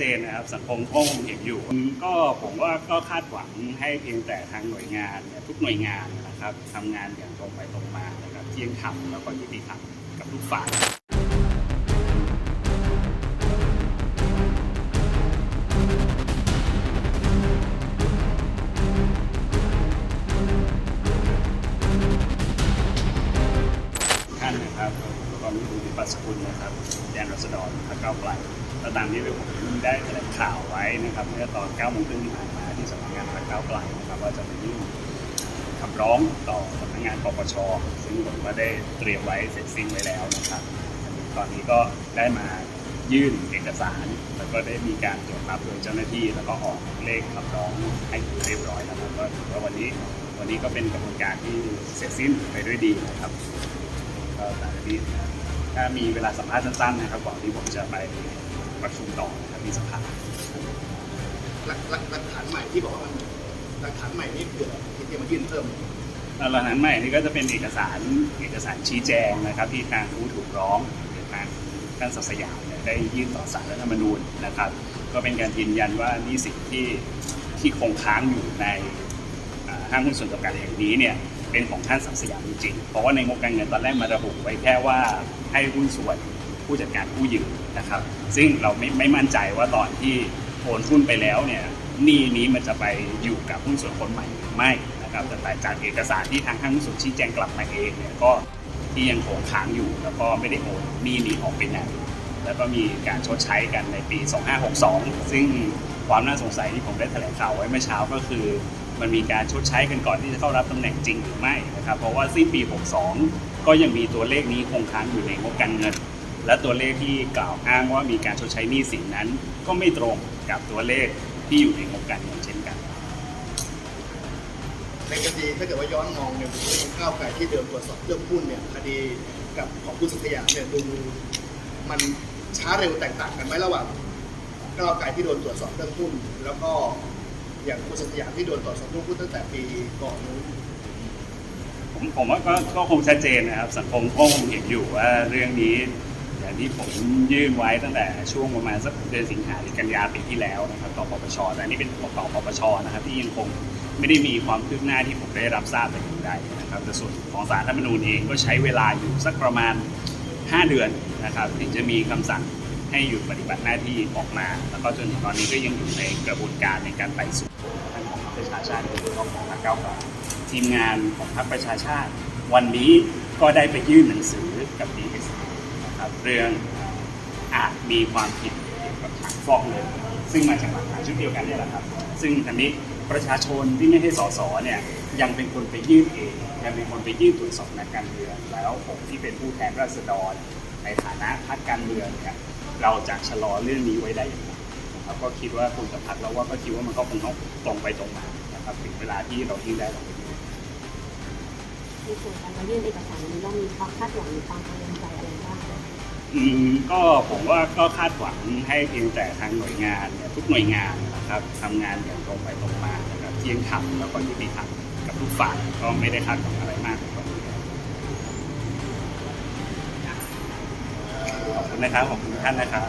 เจนนะครับสังคมก็คงเห็นอยู่ ก็ผมว่าก็คาดหวังให้เพียงแต่ทางหน่วยงานทุกหน่วยงานนะครับทำงานอย่างตรงไปตรงมานะครับเที่ยงธรรมแล้วก็ยุติธรรมกับทุกฝ่ายท่านนะครับตอนนี้คุณปัสกุลนะครับแดนรัศดรพรรคก้าวไกล แล้วตามที่ผมได้แถลงข่าวไว้นะครับเมื่อตอน9โมงครึ่งที่ผ่านมาที่สำนักงานพรรคก้าวไกลนะครับว่าจะไปยื่นคำร้องต่อสำนักงานปปชซึ่งผมก็ได้เตรียมไว้เสร็จสิ้นไว้แล้วนะครับ ตอนนี้ก็ได้มายื่นเอกสาร แล้วก็ได้มีการตรวจรับโดยเจ้าหน้าที่ แล้วก็ออกเลขคำร้องให้เรียบร้อยแล้วครับก็ถือว่าวันนี้วันนี้ก็เป็นกระบวนการที่เสร็จสิ้นไปด้วยดีนะครับก็ตามนี้ถ้ามีเวลาสัมภาษณ์สั้นๆนะครับก่อนที่ผมจะไป ประชุมต่อนะครับที่สภาหลักหลักหลักฐานใหม่ที่บอกว่ามันหลักฐานใหม่นี่คืออะไรที่จะมายื่นเพิ่มแล้วหลังนั้นใหม่นี่ก็จะเป็นเอกสารเอกสารชี้แจงนะครับ ที่ทางผู้ถูกร้องหรือทางท่านศักดิ์สยามเนี่ยได้ยื่นต่อศาลรัฐธรรมนูญนะครับ ก็เป็นการยืนยันว่านี่สิ่งที่ที่คงค้างอยู่ในอ่าห้างหุ้นส่วนจำกัดแห่งนี้เนี่ยเป็นของท่านศักดิ์สยามจริงๆเพราะว่าในงบการเงินตอนแรกมาระบุไว้แค่ว่าให้หุ้นส่วน ผู้จัดการผู้ยืมนะครับ ซึ่งเราไม่ไม่มั่นใจว่าตอนที่โอนหุ้นไปแล้วเนี่ยหนี้นี้มันจะไปอยู่กับหุ้นส่วนคนใหม่หรือไม่นะครับแต่จากเอกสารที่ทางห้างหุ้นส่วนชี้แจงกลับมาเองเนี่ยก็ที่ยังคงค้างอยู่แล้วก็ไม่ได้โอนหนี้นี้ออกไปไหนแล้วก็มีการชดใช้กันในปี 2562 ซึ่งความน่าสงสัยที่ผมได้แถลงข่าวไว้เมื่อเช้าก็คือ มันมีการชดใช้กันก่อนที่จะเข้ารับตำแหน่งจริงหรือไม่นะครับ เพราะว่าสิ้นปี 62 ก็ยังมีตัวเลขนี้คงค้างอยู่ในงบการเงิน และตัวเลขที่กล่าวอ้างว่ามีการชดใช้หนี้สินนั้น ก็ไม่ตรงกับตัวเลขที่อยู่ในงบการเงินเช่นกัน ในคดีถ้าเกิดว่าย้อนมองเนี่ยผมว่าข้าวไก่ที่เดิมตรวจสอบเรื่องหุ้นเนี่ยคดีกับของคุณสุทยาเนี่ยดูมันช้าเร็วแตกต่างกันไหมระหว่างก้าวไก่ที่โดนตรวจสอบเรื่องหุ้นแล้วก็อย่างคุณสุทยาที่โดนตรวจสอบเรื่องหุ้นตั้งแต่ปีก่อนนู้นผมผมว่าก็คงชัดเจนนะครับสังคมก็คงเห็นอยู่ว่าเรื่องนี้ อย่างที่ผมยื่นไว้ตั้งแต่ช่วงประมาณสักเดือนสิงหาหรือกันยาปีที่แล้วนะครับต่อปปชแต่อันนี้เป็นต่อปปชนะครับที่ยังคงไม่ได้มีความคืบหน้าที่ผมได้รับทราบแต่อย่างใดนะครับแต่ส่วนของศารัฐธรรมนูญเองก็ใช้เวลาอยู่สักประมาณ 5 เดือนนะครับถึงจะมีคำสั่งให้หยุดปฏิบัติหน้าที่ออกมา แล้วก็จนถึงตอนนี้ก็ยังอยู่ในกระบวนการในการไต่สวนทางของประชาชาติหรือของพรรคก้าไกลทีมงานของพรรคประชาชาติ วันนี้ก็ได้ไปยื่นหนังสือกับ DS นะครับ เรื่องอาจมีความผิดเกี่ยวกับฐานฟอกเงินซึ่งมาจากหลักฐานชุดเดียวกันเนี่ยแหละครับ ซึ่งอันนี้ประชาชนที่ไม่ให้สสเนี่ยยังเป็นคนไปยื่นเองยังเป็นคนไปยื่นตรวจสอบนักการเมืองแล้วผมที่เป็นผู้แทนราษฎรในฐานะพรรคการเมืองเนี่ยเราจะชะลอเรื่องนี้ไว้ได้อย่างไรนะครับก็คิดว่าคุณกับพรรคแล้วว่าก็คิดว่ามันก็คงต้องตรงไปตรงมานะครับถึงเวลาที่เรายื่นได้เราไปยื่นในส่วนการมายื่นเอกสารนี้เรามีความคาดหวังหรือความกังวลใจ อืมก็ผมว่าก็คาดหวังให้เพียงแต่ทางหน่วยงานเนี่ยทุกหน่วยงานนะครับทำงานอย่างตรงไปตรงมานะครับเที่ยงธรรมแล้วก็ยุติธรรมกับทุกฝ่ายก็ไม่ได้คาดหวังอะไรมากกว่านี้ขอบคุณนะครับขอบคุณท่านนะครับ